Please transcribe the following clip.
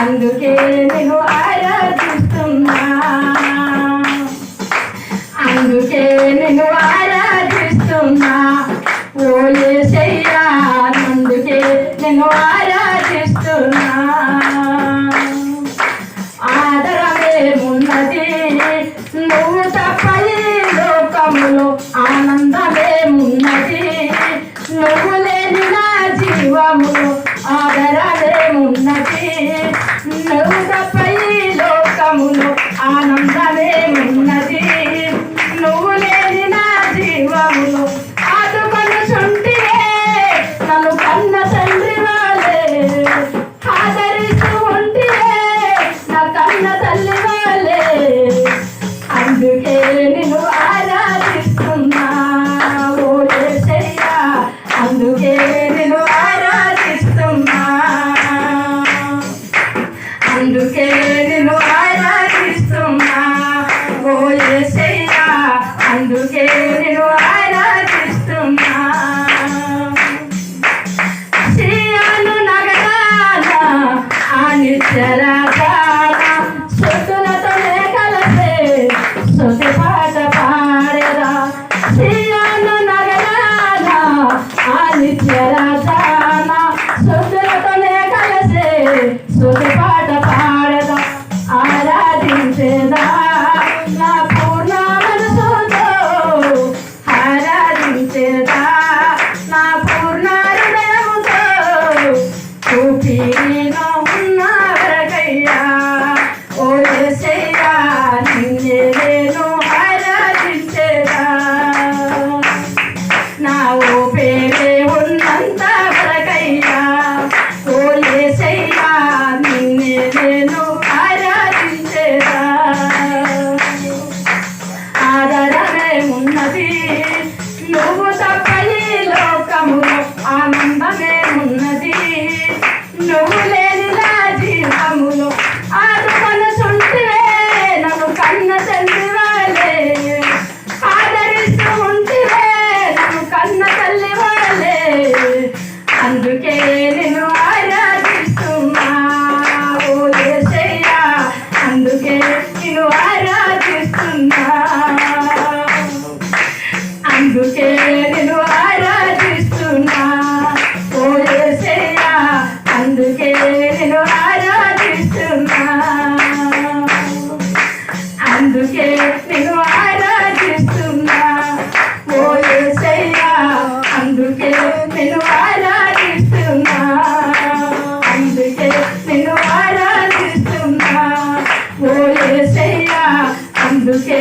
అందుకే నేను ఆరాధిస్తున్నా. అందుకే నేను ఆరాధిస్తున్నా. ఓలే సయ్యా అందుకే నేను ఆరాధిస్తున్నా. ఆదరమేమున్నది నువ్వు తప్పై ఆనందమే ఆనందమేమున్నది నువ్వు లేని నా జీవము జీవములో ఆదరమేమున్నది నిన్ను చేసిన ఆరాధిస్తున్నా ఓ ఏసయ్యా అందుకే నిన్ను ఆరాధిస్తున్నా. అందుకే నిన్ను ఆరాధిస్తున్నా. ఓ ఏసయ్యా అందుకే